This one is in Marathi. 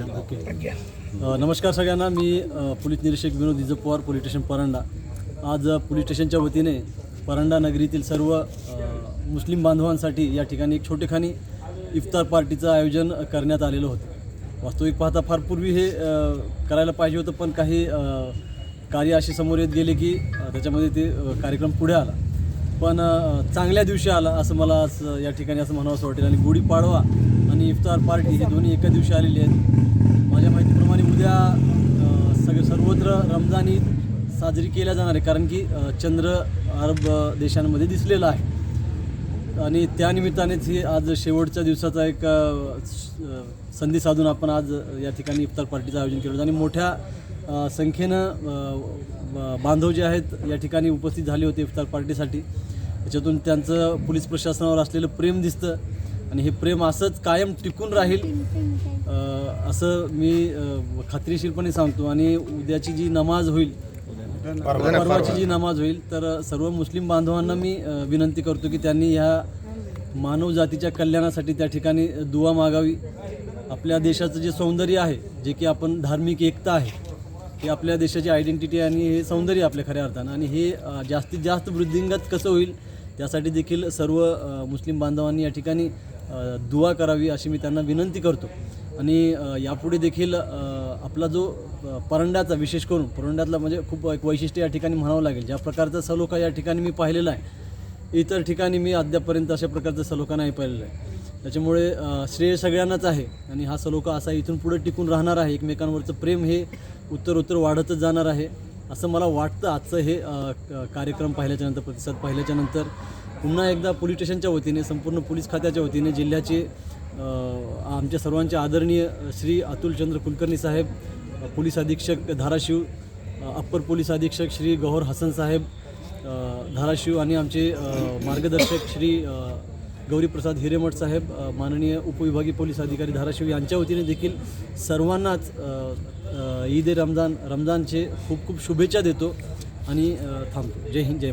ओके नमस्कार सगळ्यांना. मी पोलीस निरीक्षक विनोद विजय पवार पोलीस स्टेशन परांडा. आज पोलीस स्टेशनच्या वतीने परांडा नगरीतील सर्व मुस्लिम बांधवांसाठी या ठिकाणी एक छोटेखानी इफ्तार पार्टीचं आयोजन करण्यात आलेलं होतं. वास्तविक पाहता फार पूर्वी हे करायला पाहिजे होतं पण काही कार्य असे समोर येत गेले की त्याच्यामध्ये ते कार्यक्रम पुढे आला. पण चांगल्या दिवशी आला असं मला आज या ठिकाणी असं म्हणावं असं वाटेल. आणि गुढीपाडवा आणि इफ्तार पार्टी हे दोन्ही एका दिवशी आलेले आहेत. माझ्या माहितीप्रमाणे उद्या सगळे सर्वत्र रमजान ईद साजरी केल्या जाणार आहे. कारण की चंद्र अरब देशांमध्ये दिसलेला आहे. आणि त्यानिमित्तानेच हे आज शेवटच्या दिवसाचा एक संधी साधून आपण आज या ठिकाणी इफ्तार पार्टीचं आयोजन केलं होतं. आणि मोठ्या संख्येनं ब- बांधव जे आहेत या ठिकाणी उपस्थित झाले होते इफ्तार पार्टीसाठी. त्याच्यातून त्यांचं पोलीस प्रशासनावर असलेलं प्रेम दिसतं. आणि हे प्रेम असंच कायम टिकून राहील. असं मी खात्रीशीरपणे सांगतो. आणि उद्याची जी नमाज होईल परवाची जी नमाज होईल तर सर्व मुस्लिम बांधवांना मी विनंती करतो की त्यांनी ह्या मानव जातीच्या कल्याणासाठी त्या ठिकाणी दुवा मागावी. आपल्या देशाचं जे सौंदर्य आहे जे की आपण धार्मिक एकता आहे हे आपल्या देशाची आयडेंटिटी आणि हे सौंदर्य आपल्या खऱ्या अर्थानं. आणि हे जास्तीत जास्त वृद्धिंगत कसं होईल त्यासाठी देखील सर्व मुस्लिम बांधवांनी या ठिकाणी दुवा करावी अशी मी त्यांना विनंती करतो. आणि यापुढे देखील आपला जो परंड्याचा विशेष करून परंड्यातला म्हणजे खूप एक वैशिष्ट्य या ठिकाणी म्हणावं लागेल. ज्या प्रकारचा सलोखा या ठिकाणी मी पाहिलेला आहे इतर ठिकाणी मी अद्यापर्यंत अशा प्रकारचा सलोखा नाही पाहिलेला आहे. त्याच्यामुळे श्रेय सगळ्यांनाच आहे आणि हा सलोखा असा इथून पुढे टिकून राहणार आहे. एकमेकांवरचं प्रेम हे उत्तर उत्तर वाढतच जाणार आहे. असं मला वाटतं आजचं हे क- कार्यक्रम पाहिल्याच्यानंतर प्रतिसाद पाहिल्याच्यानंतर पुन्हा एकदा पोलीस स्टेशनच्या वतीने संपूर्ण पोलीस खात्याच्या वतीने जिल्ह्याचे आमच्या सर्वांचे आदरणीय श्री अतुलचंद्र कुलकर्णी साहेब पोलीस अधीक्षक धाराशिव अप्पर पोलीस अधीक्षक श्री गौहर हसन साहेब धाराशिव आणि आमचे मार्गदर्शक श्री गौरीप्रसाद हिरेमठ साहेब माननीय उपविभागीय पोलीस अधिकारी धाराशिव यांच्या वतीने देखील सर्वांनाच ईद ए रमजान रमजानचे खूप खूप शुभेच्छा देतो आणि थांबतो. जय हिंद जय